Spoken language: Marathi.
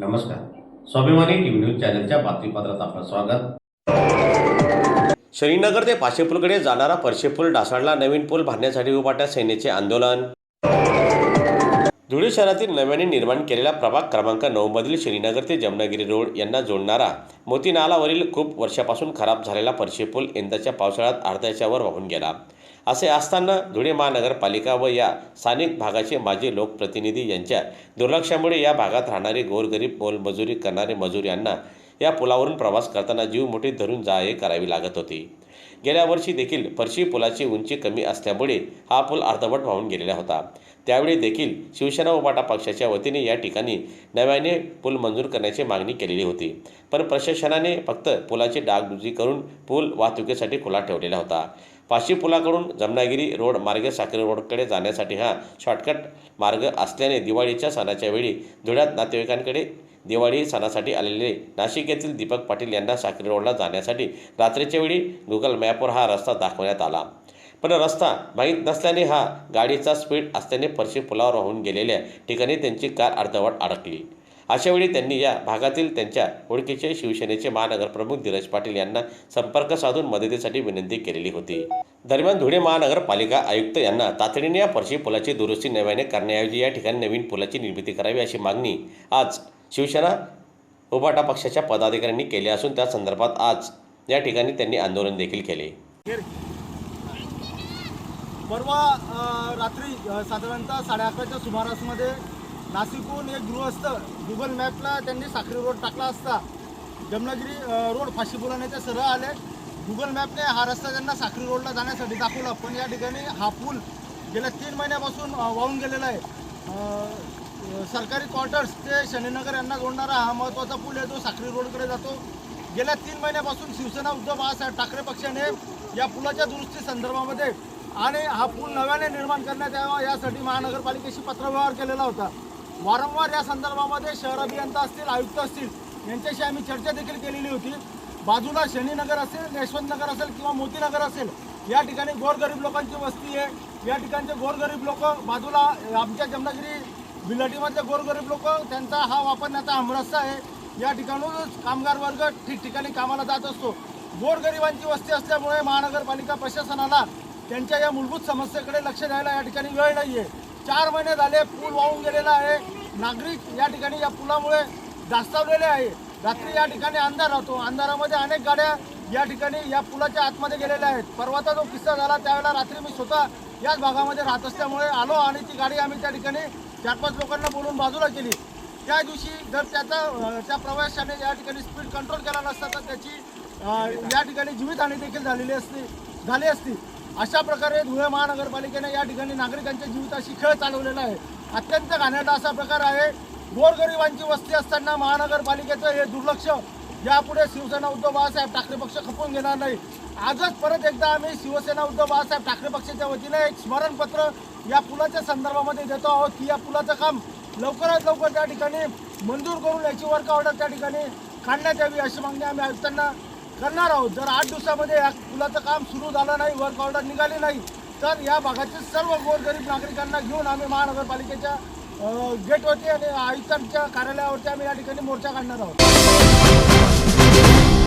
नमस्कार. स्वाभिमानी टीव्ही न्यूज चॅनलच्या बातमीपत्रात आपलं स्वागत. श्रीनगर ते पाशेपूलकडे जाणारा परशे पूल ढासळला नवीन पूल बांधण्यासाठी उभाट्या सैन्याचे आंदोलन. धुळे शहरातील नव्याने निर्माण केलेला प्रभाग क्रमांक नऊ मधील श्रीनगर ते जमनागिरी रोड यांना जोडणारा मोतीनालावरील खूप वर्षापासून खराब झालेला परशे पूल यंदाच्या पावसाळ्यात अर्ध्याच्यावर वाहून गेला. असे असताना धुळे महानगरपालिका व या स्थानिक भागाचे माजी लोकप्रतिनिधी यांच्या दुर्लक्षामुळे या भागात राहणारे गोरगरीब मोलमजुरी करणारे मजूर यांना या पुलावरून प्रवास करताना जीव मोठी धरून जा करावी लागत होती. गेल्या वर्षी देखील परशी पुलाची उंची कमी असल्यामुळे हा पूल अर्धवट वाहून गेलेला होता. त्यावेळी देखील शिवसेना उबाटा पक्षाच्या वतीने या ठिकाणी नव्याने पूल मंजूर करण्याची मागणी केलेली होती. पण प्रशासनाने फक्त पुलाची डागडुजी करून पूल वाहतुकीसाठी खुला ठेवलेला होता. पाशी पुलाकडून जमनागिरी रोड मार्गे साखरे रोडकडे जाण्यासाठी हा शॉर्टकट मार्ग असल्याने दिवाळीच्या सणाच्या वेळी धुळ्यात नातेवाईकांकडे दिवाळी सणासाठी आलेले नाशिक येथील दीपक पाटील यांना साक्री रोडला जाण्यासाठी रात्रीच्या वेळी गुगल मॅपवर हा रस्ता दाखवण्यात आला. पण रस्ता माहीत नसल्याने हा गाडीचा स्पीड असल्याने परशी पुलावर वाहून गेलेल्या ठिकाणी त्यांची कार अर्धवट अडकली. अशावेळी त्यांनी या भागातील त्यांच्या ओळखीचे शिवसेनेचे महानगरप्रमुख धीरज पाटील यांना संपर्क साधून मदतीसाठी विनंती केलेली होती. दरम्यान धुळे महानगरपालिका आयुक्त यांना तातडीने या परशी पुलाची दुरुस्ती नव्याने करण्याऐवजी या ठिकाणी नवीन पुलाची निर्मिती करावी अशी मागणी आज शिवसेना उभाटा पक्षाच्या पदाधिकाऱ्यांनी केले असून त्या संदर्भात आज या ठिकाणी त्यांनी आंदोलन देखील केले. परवा रात्री साधारणतः साडे अकराच्या सुमारासमध्ये नाशिकहून एक गृहस्थ गुगल मॅपला त्यांनी साखरी रोड टाकला असता जमनागिरी रोड फाशी पुलाने सरळ आले. गुगल मॅपने हा रस्ता त्यांना साखरी रोडला जाण्यासाठी दाखवला पण या ठिकाणी हा पूल गेल्या तीन महिन्यापासून वाहून गेलेला आहे. सरकारी क्वार्टर्स ते शनीनगर यांना जोडणारा हा महत्त्वाचा पूल आहे जो साखरी रोडकडे जातो. गेल्या तीन महिन्यापासून शिवसेना उद्धव बाळासाहेब ठाकरे पक्षाने या पुलाच्या दुरुस्ती संदर्भामध्ये आणि हा पूल नव्याने निर्माण करण्यात यावा यासाठी महानगरपालिकेशी पत्रव्यवहार केलेला होता. वारंवार या संदर्भामध्ये शहर अभियंता असतील आयुक्त असतील यांच्याशी आम्ही चर्चा देखील केलेली होती. बाजूला शनीनगर असेल यशवंतनगर असेल किंवा मोतीनगर असेल या ठिकाणी गोरगरीब लोकांची वस्ती आहे. या ठिकाणचे गोरगरीब लोक बाजूला आमच्या जमनागिरी विलाटीमधले गोरगरीब लोक त्यांचा हा वापरण्याचा हमरस्ता आहे. या ठिकाणूनच कामगार वर्ग ठिकठिकाणी कामाला जात असतो. गोरगरिबांची वस्ती असल्यामुळे महानगरपालिका प्रशासनाला त्यांच्या या मूलभूत समस्येकडे लक्ष द्यायला या ठिकाणी वेळ नाही आहे चार महिने झाले पूल वाहून गेलेला आहे. नागरिक या ठिकाणी या पुलामुळे दास्तावलेले आहे. रात्री या ठिकाणी अंधार राहतो. अंधारामध्ये अनेक गाड्या या ठिकाणी या पुलाच्या आतमध्ये गेलेल्या आहेत. परवाचा जो किस्सा झाला त्यावेळेला रात्री मी स्वतः याच भागामध्ये राहत असल्यामुळे आलो आणि ती गाडी आम्ही त्या ठिकाणी चार पाच लोकांना बोलून बाजूला केली. त्या दिवशी जर त्याचा त्या प्रवाशाने या ठिकाणी स्पीड कंट्रोल केला नसता तर त्याची या ठिकाणी जीवितहानी देखील झालेली असती झाली असती. अशा प्रकारे धुळे महानगरपालिकेने या ठिकाणी नागरिकांच्या जीविताशी खेळ चालवलेला आहे. अत्यंत घाण्याचा असा प्रकार आहे. गोरगरिबांची वस्ती असताना महानगरपालिकेचं हे दुर्लक्ष. यापुढे शिवसेना उद्धव बाळासाहेब ठाकरे पक्ष खपवून घेणार नाही. आजच परत एकदा आम्ही शिवसेना उद्धव बाळासाहेब ठाकरे पक्षाच्या वतीने एक स्मरणपत्र या पुलाच्या संदर्भामध्ये देतो आहोत की या पुलाचं काम लवकरात लवकर त्या ठिकाणी मंजूर करून याची वर्क ऑर्डर त्या ठिकाणी काढण्यात यावी अशी मागणी आम्ही आयुक्तांना करणार आहोत. जर आठ दिवसामध्ये या पुलाचं काम सुरू झालं नाही वर्क ऑर्डर निघाली नाही तर या भागातील सर्व गोरगरीब नागरिकांना घेऊन आम्ही महानगरपालिकेच्या गेटवरती आणि आयुक्तांच्या कार्यालयावरती आम्ही या ठिकाणी मोर्चा काढणार आहोत.